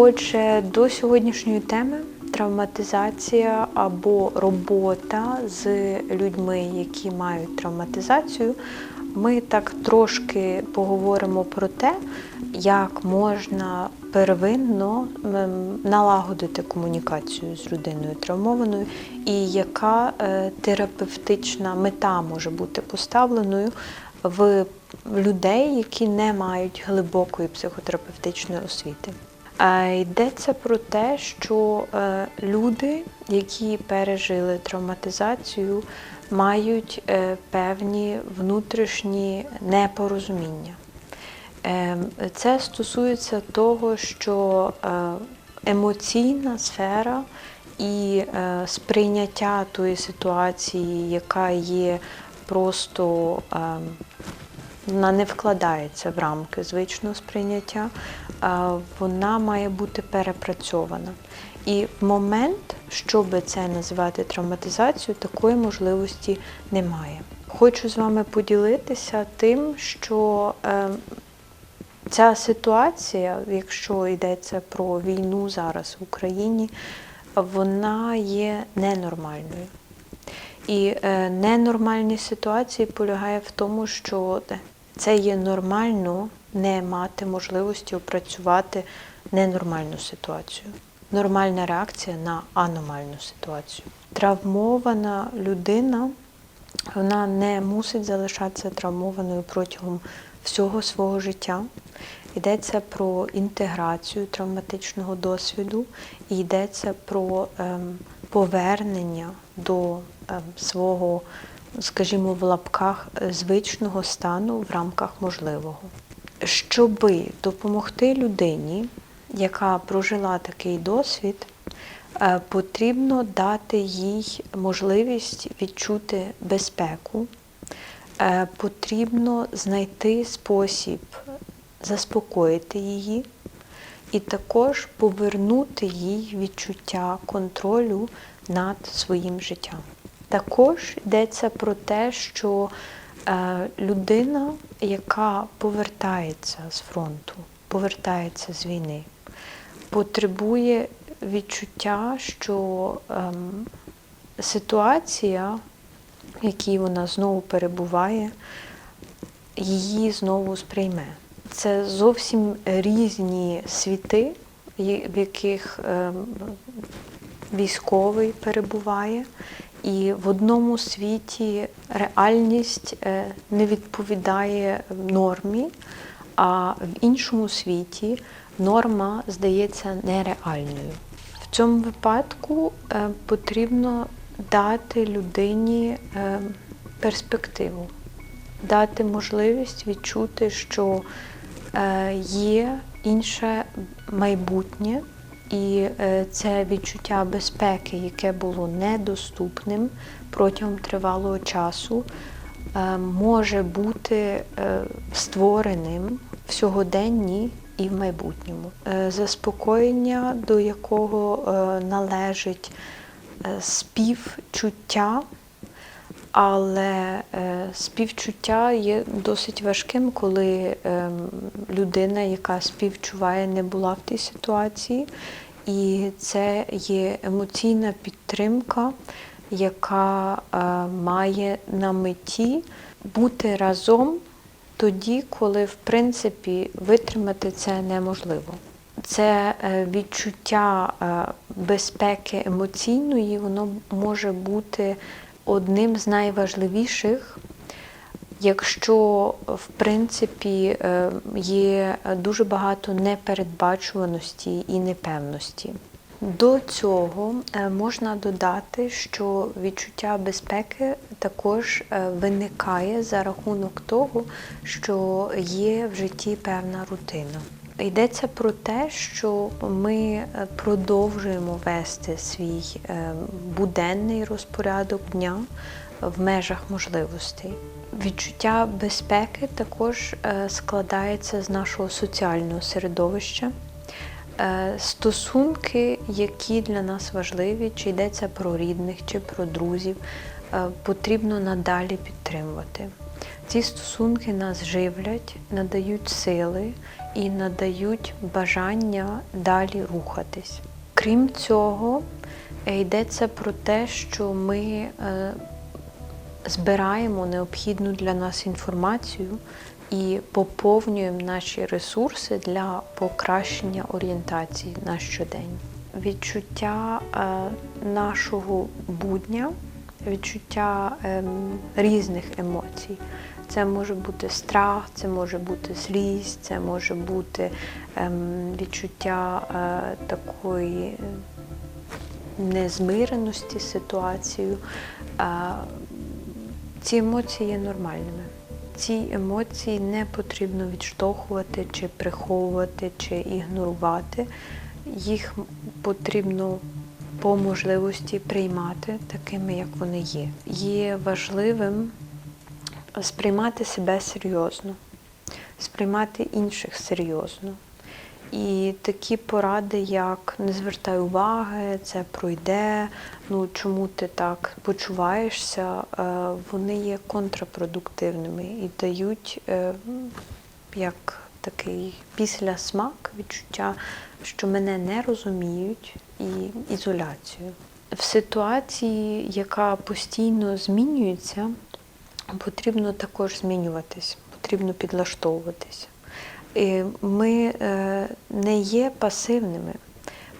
Отже, до сьогоднішньої теми травматизація або робота з людьми, які мають травматизацію. Ми так трошки поговоримо про те, як можна первинно ем, налагодити комунікацію з людиною травмованою, і яка е, терапевтична мета може бути поставленою в людей, які не мають глибокої психотерапевтичної освіти. Йдеться про те, що е, люди, які пережили травматизацію, мають е, певні внутрішні непорозуміння. Е, Це стосується того, що емоційна сфера і сприйняття тої ситуації, яка є просто е, вона не вкладається в рамки звичного сприйняття, вона має бути перепрацьована. І в момент, щоб це називати травматизацією, такої можливості немає. Хочу з вами поділитися тим, що е, ця ситуація, якщо йдеться про війну зараз в Україні, вона є ненормальною. І е, ненормальність ситуації полягає в тому, що це є нормально не мати можливості опрацювати ненормальну ситуацію. Нормальна реакція на аномальну ситуацію. Травмована людина вона не мусить залишатися травмованою протягом всього свого життя. Йдеться про інтеграцію травматичного досвіду і йдеться про ем, повернення до ем, свого, скажімо, в лапках звичного стану в рамках можливого. Щоби допомогти людині, яка прожила такий досвід, е, потрібно дати їй можливість відчути безпеку, Е, потрібно знайти спосіб заспокоїти її і також повернути їй відчуття контролю над своїм життям. Також йдеться про те, що е, людина, яка повертається з фронту, повертається з війни, потребує відчуття, що ем, ситуація, в якій вона знову перебуває, її знову сприйме. Це зовсім різні світи, в яких ем, військовий перебуває, і в одному світі реальність е, не відповідає нормі, а в іншому світі норма здається нереальною. В цьому випадку е, потрібно дати людині е, перспективу, дати можливість відчути, що є інше майбутнє, і е, це відчуття безпеки, яке було недоступним протягом тривалого часу, е, може бути е, створеним в сьогоденні і в майбутньому. Заспокоєння, до якого належить співчуття, але е, співчуття є досить важким, коли ем, людина, яка співчуває, не була в тій ситуації. І це є емоційна підтримка, яка е, має на меті бути разом тоді, коли в принципі витримати це неможливо. Це е, відчуття е, безпеки емоційної, воно може бути одним з найважливіших, якщо в принципі е, є дуже багато непередбачуваності і непевності. До цього е, можна додати, що відчуття безпеки також е, виникає за рахунок того, що є в житті певна рутина. Йдеться про те, що ми е, продовжуємо вести свій е, буденний розпорядок дня в межах можливостей. Відчуття безпеки також е, складається з нашого соціального середовища. Стосунки, які для нас важливі, чи йдеться про рідних, чи про друзів, потрібно надалі підтримувати. Ці стосунки нас живлять, надають сили і надають бажання далі рухатись. Крім цього, е, йдеться про те, що ми е, збираємо необхідну для нас інформацію і поповнюємо наші ресурси для покращення орієнтації на щодень. Відчуття е, нашого будня, відчуття ем, різних емоцій. Це може бути страх, це може бути злість, це може бути ем, відчуття е, такої незмиреності з ситуацією. Е, ці емоції є нормальними. Ці емоції не потрібно відштовхувати, чи приховувати, чи ігнорувати. Їх потрібно по можливості приймати такими, як вони є. Є важливим сприймати себе серйозно, сприймати інших серйозно. І такі поради, як не звертай уваги, це пройде, ну чому ти так почуваєшся, е, вони є контрапродуктивними і дають е, як такий післясмак відчуття, що мене не розуміють, і ізоляцію. В ситуації, яка постійно змінюється, потрібно також змінюватись, потрібно підлаштовуватися. І Ми е, не є пасивними.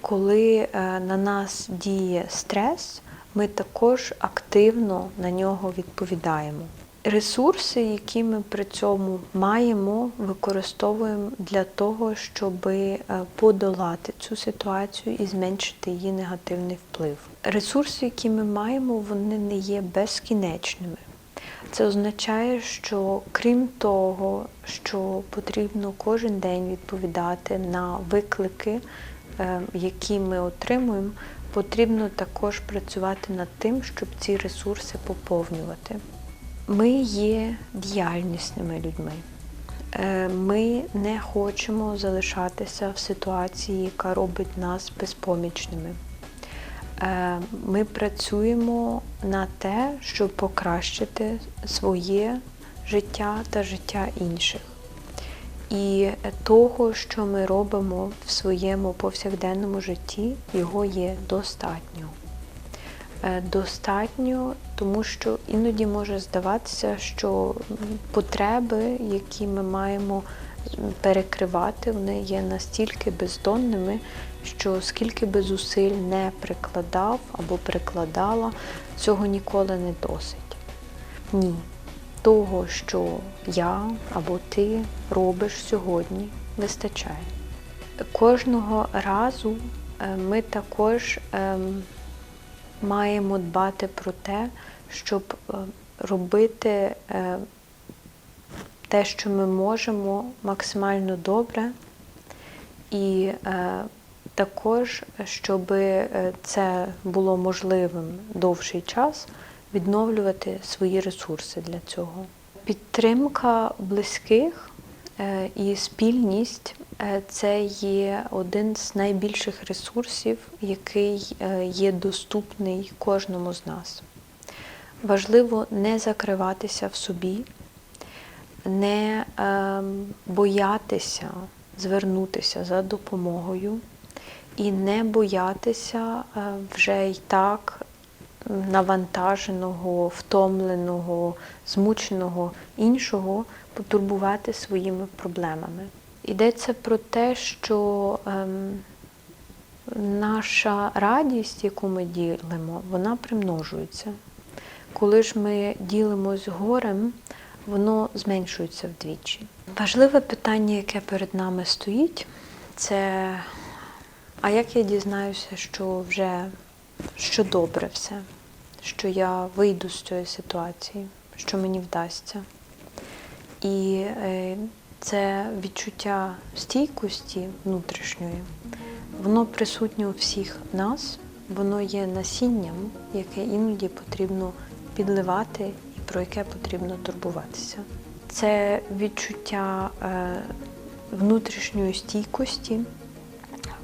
Коли е, на нас діє стрес, ми також активно на нього відповідаємо. Ресурси, які ми при цьому маємо, використовуємо для того, щоб е, подолати цю ситуацію і зменшити її негативний вплив. Ресурси, які ми маємо, вони не є безкінечними. Це означає, що крім того, що потрібно кожен день відповідати на виклики, е, які ми отримуємо, потрібно також працювати над тим, щоб ці ресурси поповнювати. Ми є діяльнісними людьми. Е, Ми не хочемо залишатися в ситуації, яка робить нас безпомічними. Е, Ми працюємо на те, щоб покращити своє життя та життя інших. І того, що ми робимо в своєму повсякденному житті, його є достатньо. Е, Достатньо, тому що іноді може здаватися, що потреби, які ми маємо перекривати, вони є настільки бездонними, що скільки би зусиль не прикладав або прикладала, цього ніколи не досить. Ні. Того, що я або ти робиш сьогодні, вистачає. Кожного разу е, ми також ем, маємо дбати про те, щоб е, робити е, те, що ми можемо максимально добре, і е, також, щоб це було можливим довший час, відновлювати свої ресурси для цього. Підтримка близьких і спільність це є один з найбільших ресурсів, який є доступний кожному з нас. Важливо не закриватися в собі, не боятися звернутися за допомогою і не боятися вже й так навантаженого, втомленого, змученого іншого потурбувати своїми проблемами. Йдеться про те, що ем, наша радість, яку ми ділимо, вона примножується. Коли ж ми ділимось горем, воно зменшується вдвічі. Важливе питання, яке перед нами стоїть, це а як я дізнаюся, що вже що добре все, що я вийду з цієї ситуації, що мені вдасться. І е, це відчуття стійкості внутрішньої, воно присутнє у всіх нас, воно є насінням, яке іноді потрібно підливати про яке потрібно турбуватися. Це відчуття е, внутрішньої стійкості,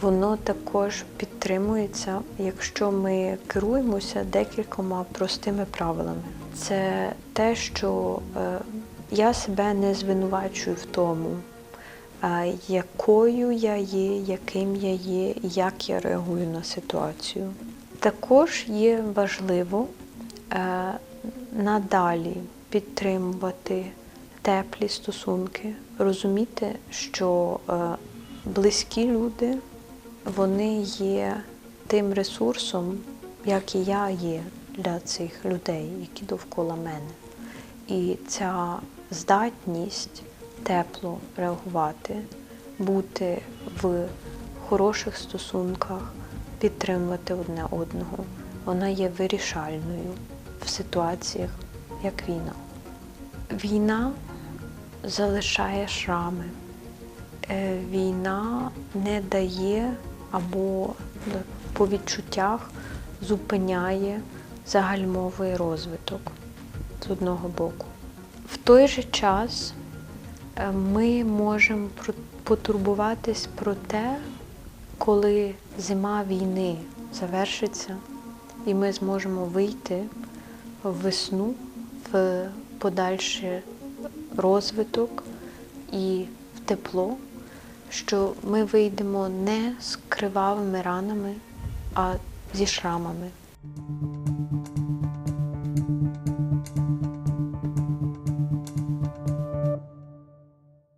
воно також підтримується, якщо ми керуємося декількома простими правилами. Це те, що е, я себе не звинувачую в тому, е, якою я є, яким я є, як я реагую на ситуацію. Також є важливо надалі підтримувати теплі стосунки, розуміти, що е, близькі люди вони є тим ресурсом, як і я є для цих людей, які довкола мене. І ця здатність тепло реагувати, бути в хороших стосунках, підтримувати одне одного, вона є вирішальною в ситуаціях, як війна. Війна залишає шрами. Е, Війна не дає або по відчуттях зупиняє загальмовий розвиток з одного боку. В той же час е, ми можемо потурбуватись про те, коли зима війни завершиться, і ми зможемо вийти весну, в подальший розвиток і в тепло, що ми вийдемо не з кривавими ранами, а зі шрамами.